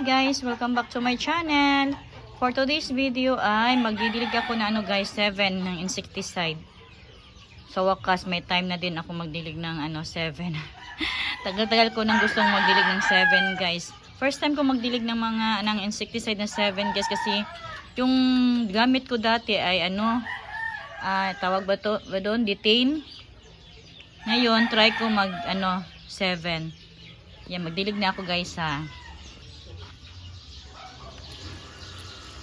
Hi guys! Welcome back to my channel. For today's video ay magdidilig ako na ano guys, 7 ng insecticide. Sa wakas, may time na din ako magdilig ng ano, 7. Tagal-tagal ko nang gustong magdilig ng 7 guys. First time ko magdilig ng mga ng insecticide na 7 guys kasi yung gamit ko dati ay ano, ah, tawag ba to, ba doon? Detain. Ngayon, try ko mag ano, 7. Yan, magdilig na ako guys ha.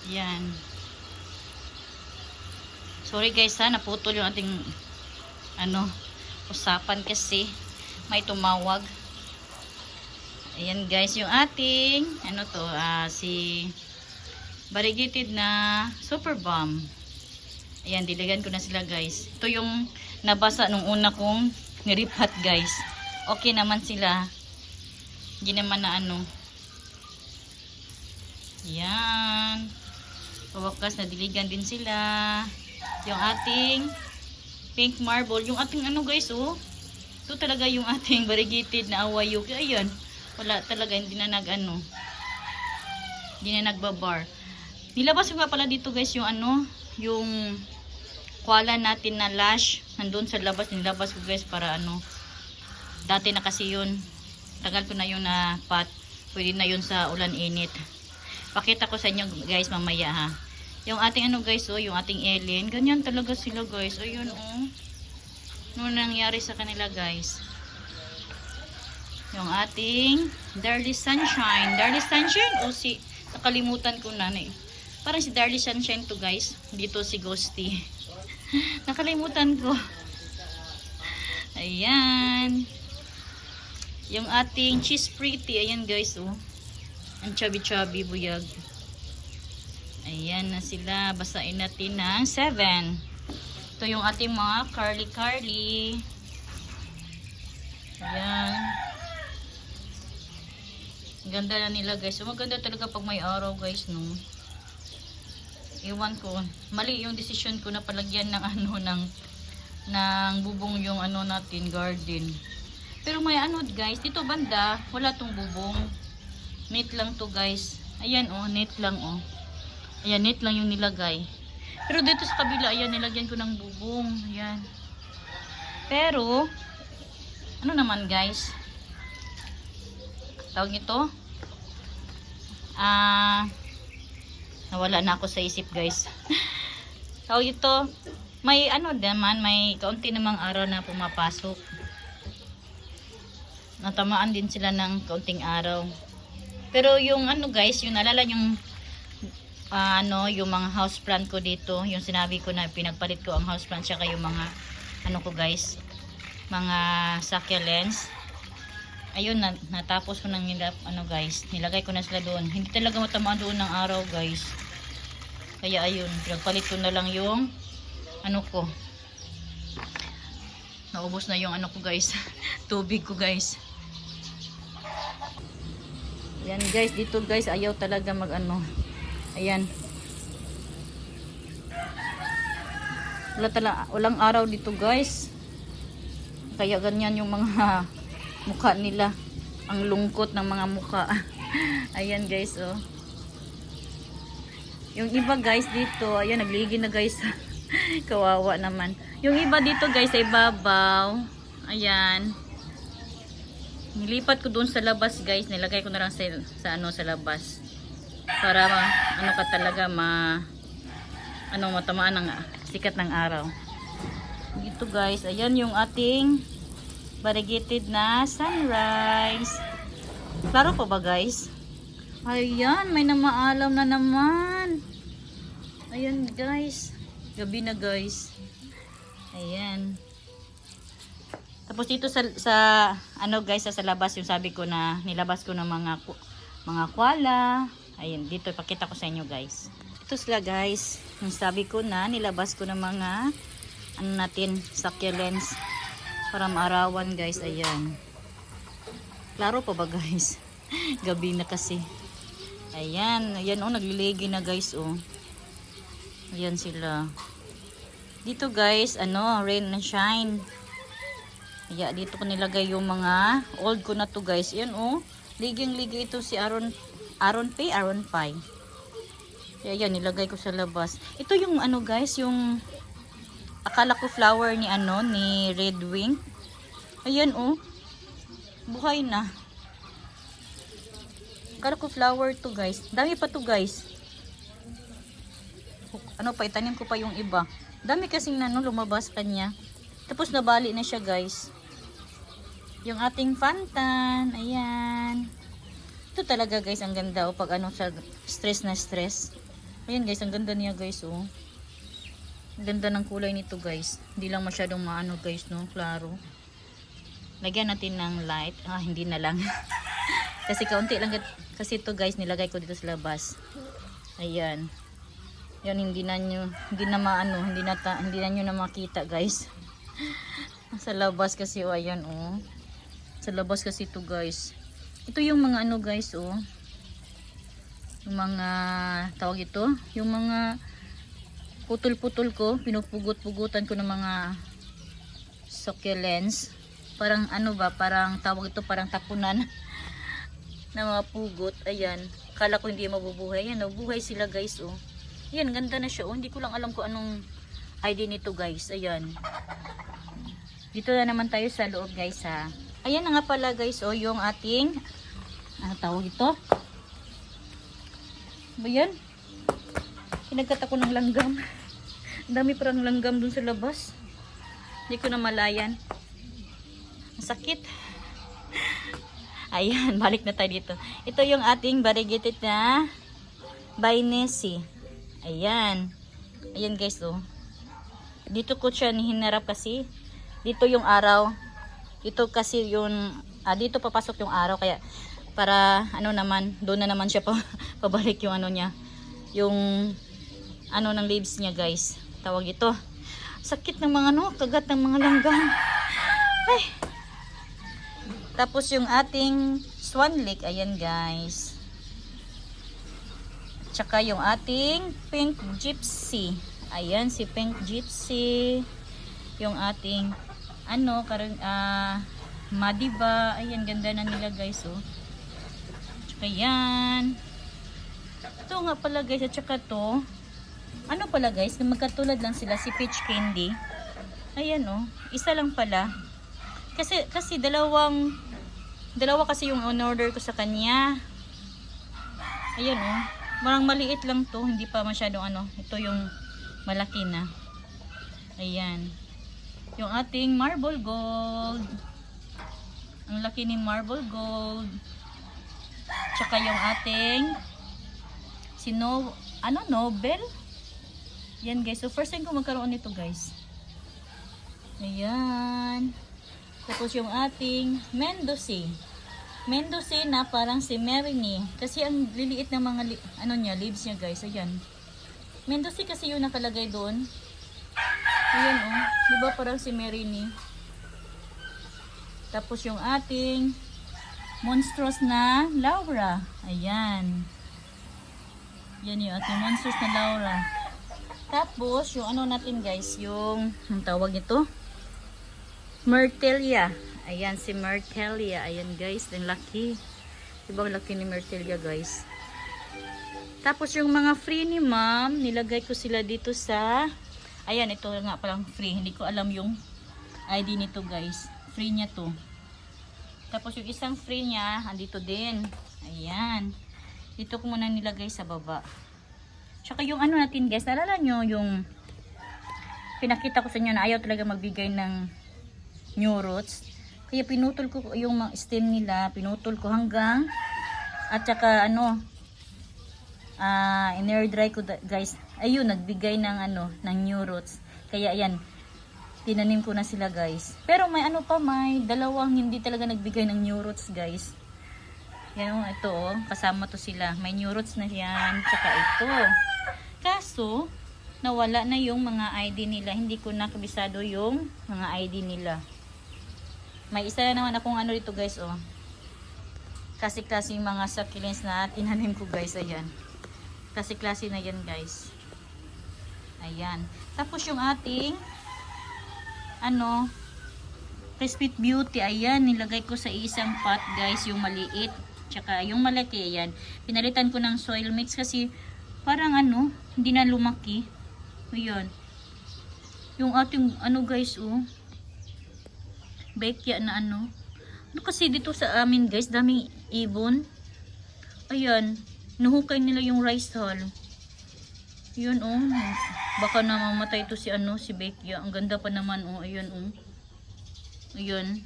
Yan. Sorry guys ha, naputol yung ating ano, usapan kasi may tumawag. Ayan guys, yung ating ano to, ah, si variegated na super bomb. Ayan, diligan ko na sila guys. Ito yung nabasa nung una kong niripat guys. Okay naman sila. Hindi naman na ano. Yan. Pawakas na diligan din sila. Yung ating pink marble. Yung ating ano guys oh. Ito talaga yung ating variegated na awayo. Ayan. Wala talaga. Hindi na nag ano. Hindi na nagbabar. Nilabas ko pala dito guys yung ano. Yung kuala natin na lash. Nandun sa labas. Nilabas ko guys para ano. Dati na kasi yun. Tagal ko na yun na pot. Pwede na yun sa ulan init. Pakita ko sa inyo guys mamaya ha. Yung ating ano guys oh, yung ating alien. Ganyan talaga sila guys. Ayun oh. Ano nangyari sa kanila guys. Yung ating Darly Sunshine. Darly Sunshine o si nakalimutan ko na eh. Parang si Darly Sunshine to guys. Dito si Ghosty. nakalimutan ko. Ayan. Yung ating cheese pretty. Ayan guys oh. Ang chubby-chubby buyag. Ayan na sila. Basain natin ng 7. Ito yung ating mga curly-curly. Ayan. Ganda na nila guys. So, maganda talaga pag may araw guys no. Iwan ko. Mali yung decision ko na palagyan ng ano ng ng bubong yung ano natin garden. Pero may ano guys, dito banda, wala tong bubong. Net lang to guys. Ayan oh, net lang oh. Ayan, net lang yung nilagay. Pero dito sa kabila, ayan, nilagyan ko ng bubong. Ayan. Pero, ano naman guys? Tawag nito? Ah, nawala na ako sa isip guys. Tawag ito, may ano naman, may kaunti namang araw na pumapasok. Natamaan din sila ng kaunting araw. Pero yung ano guys, yung nalala yung ah, ano, yung mga houseplant ko dito, yung sinabi ko na pinagpalit ko ang houseplant tsaka yung mga ano ko guys, mga succulents. Ayun, na, natapos ko nang nilap, ano guys, nilagay ko na sila doon. Hindi talaga matamaan doon ng araw guys. Kaya ayun, pinagpalit ko na lang yung ano ko. Naubos na yung ano ko guys, tubig ko guys. Yan guys, dito guys, ayaw talaga mag ano. Ayan. Wala tala, walang araw dito guys. Kaya ganyan yung mga mukha nila. Ang lungkot ng mga mukha. ayan guys, oh. Yung iba guys dito, ayan, nagligi na guys. Kawawa naman. Yung iba dito guys, ay babaw. Ayan. Nilipat ko doon sa labas guys. Nilagay ko na lang sa, sa ano sa labas. Para ma, ano ka talaga ma ano matamaan ng sikat ng araw. Dito guys, ayan yung ating variegated na sunrise. Klaro pa ba guys? Ayan, may namaalam na naman. Ayan guys. Gabi na guys. Ayan. Tapos dito sa, sa ano guys, sa, sa labas yung sabi ko na nilabas ko ng mga mga kwala. Ayun, dito ipakita ko sa inyo guys. Ito sila guys. Yung sabi ko na nilabas ko ng mga ano natin, succulents para maarawan guys. Ayan. Klaro pa ba guys? Gabi na kasi. Ayan, ayan oh, nagliligi na guys oh. Ayan sila. Dito guys, ano, rain and shine. Kaya dito ko nilagay yung mga old ko na to guys. Yan oh. Liging-ligi ito si Aaron Aron Pay, Aron Pie. Kaya yan, nilagay ko sa labas. Ito yung ano guys, yung akala ko flower ni ano, ni Red Wing. Ayan oh. Buhay na. Akala ko flower to guys. Dami pa to guys. Ano pa, itanim ko pa yung iba. Dami kasing ano, lumabas kanya. Tapos nabali na siya guys. Yung ating fantan. Ayan. Ito talaga guys, ang ganda. O pag ano sa stress na stress. Ayan guys, ang ganda niya guys. Oh. Ganda ng kulay nito guys. Hindi lang masyadong maano guys, no? Klaro. Lagyan natin ng light. Ah, hindi na lang. kasi kaunti lang. Kasi ito guys, nilagay ko dito sa labas. Ayan. Yan, hindi na nyo, hindi na maano, hindi na, ta, hindi na nyo na makita guys. sa labas kasi, oh, ayan, oh. Sa labas kasi ito guys. Ito yung mga ano guys, oh. Yung mga, tawag ito, yung mga putol-putol ko, pinupugot-pugutan ko ng mga succulents. Parang ano ba, parang tawag ito, parang tapunan na mga pugot. Ayan, kala ko hindi mabubuhay. Ayan, nabubuhay sila guys, oh. Ayan, ganda na siya, oh. Hindi ko lang alam kung anong ID nito guys. Ayan. Dito na naman tayo sa loob guys, ha. Ayan na nga pala guys, oh, yung ating, ano tawag ito? Ba yan? Pinagkat ako ng langgam. Ang dami parang langgam dun sa labas. Hindi ko na malayan. Ang sakit. Ayan, balik na tayo dito. Ito yung ating variegated na Bainesi. Ayan. Ayan guys, oh. Dito ko siya hinarap kasi. Dito yung araw. Dito kasi yung, ah, dito papasok yung araw. Kaya, para, ano naman, doon na naman siya pa, pabalik yung ano niya. Yung, ano ng leaves niya guys. Tawag ito. Sakit ng mga ano, kagat ng mga langgam. Ay. Tapos yung ating swan lake, ayan guys. Tsaka yung ating pink gypsy. Ayan si pink gypsy. Yung ating ano, karang ah madiba. Ayan ganda na nila guys oh. Tsaka yan. Ito nga pala guys at tsaka to. Ano pala guys, magkatulad lang sila si peach candy. Ayan oh, isa lang pala. Kasi kasi dalawang dalawa kasi yung on order ko sa kanya. Ayan oh. Marang maliit lang to, hindi pa masyadong ano. Ito yung malaki na. Ayan. Yung ating marble gold. Ang laki ni marble gold. Tsaka yung ating sino ano Nobel. Yan guys. So first time ko magkaroon nito guys. Ayan. Tapos yung ating Mendoza. Mendoza na parang si Merini. Kasi ang liliit ng mga ano niya, leaves niya guys. Ayan. Mendoza kasi yung nakalagay doon. Ayan oh. Di ba parang si Merini? Tapos yung ating monstrous na Laura. Ayan. Yan yung ating monstrous na Laura. Tapos yung ano natin guys, yung ang tawag nito? Myrtelia. Ayan si Myrtelia. Ayan guys, ang laki. Diba ang laki ni Myrtelia guys? Tapos yung mga free ni ma'am, nilagay ko sila dito sa Ayan, ito nga palang free. Hindi ko alam yung ID nito guys. Free niya to. Tapos yung isang free niya, andito din. Ayan. Dito ko muna nilagay sa baba. Tsaka yung ano natin guys, nalala nyo yung pinakita ko sa inyo na ayaw talaga magbigay ng new roots. Kaya pinutol ko yung stem nila, pinutol ko hanggang at saka ano, ah in-air dry ko guys. Ayun, nagbigay ng ano, ng new roots. Kaya ayan, tinanim ko na sila guys. Pero may ano pa, may dalawang hindi talaga nagbigay ng new roots guys. Yan oh, ito oh, kasama to sila. May new roots na yan, tsaka ito. Kaso, nawala na yung mga ID nila. Hindi ko nakabisado yung mga ID nila. May isa na naman akong ano dito guys oh. Kasi klase yung mga succulents na tinanim ko guys. Ayan. Kasi klase na yan guys. Ayan. Tapos yung ating ano Crispy Beauty. Ayan. Nilagay ko sa isang pot guys yung maliit. Tsaka yung malaki, ayan. Pinalitan ko ng soil mix kasi parang ano, hindi na lumaki. Ayan. Yung ating, ano guys, oh. Bekya na ano. Ano kasi dito sa amin guys, daming ibon. Ayan. Nuhukay nila yung rice hull. Yun oh. Baka na mamatay to si ano, si Bekya. Ang ganda pa naman oh. Ayun oh. Ayun.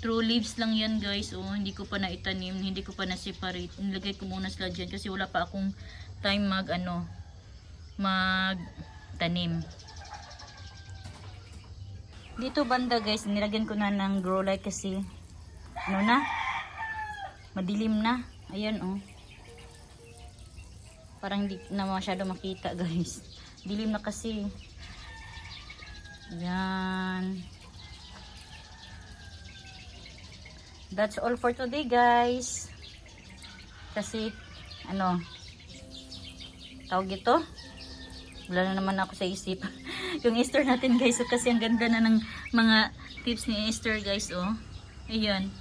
True leaves lang yan guys. Oh, hindi ko pa na itanim, hindi ko pa na separate. Nilagay ko muna sila dyan kasi wala pa akong time mag ano, mag tanim. Dito banda guys, nilagyan ko na ng grow light kasi ano na? Madilim na. Ayan oh. Parang hindi na masyado makita guys. Dilim na kasi. Yan. That's all for today guys. Kasi ano tawag ito? Wala na naman ako sa isip. yung Easter natin guys. So, kasi ang ganda na ng mga tips ni Easter guys. Oh. Ayun.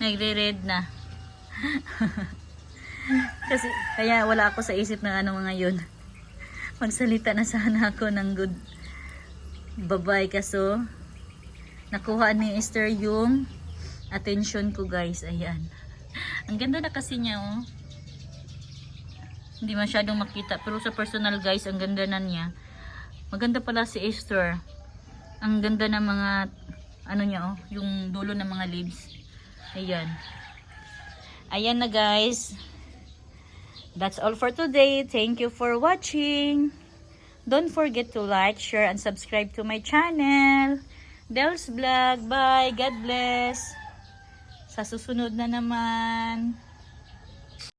Nagre-red na. kasi kaya wala ako sa isip ng ano mga yun. Magsalita na sana ako ng good babay kaso nakuha ni Easter yung attention ko guys. Ayan. Ang ganda na kasi niya oh. Hindi masyadong makita. Pero sa personal guys, ang ganda na niya. Maganda pala si Esther. Ang ganda ng mga, ano niya oh, yung dulo ng mga leaves. Ayan. Ayan na guys. That's all for today. Thank you for watching. Don't forget to like, share, and subscribe to my channel. Del's Vlog. Bye. God bless. Sa susunod na naman.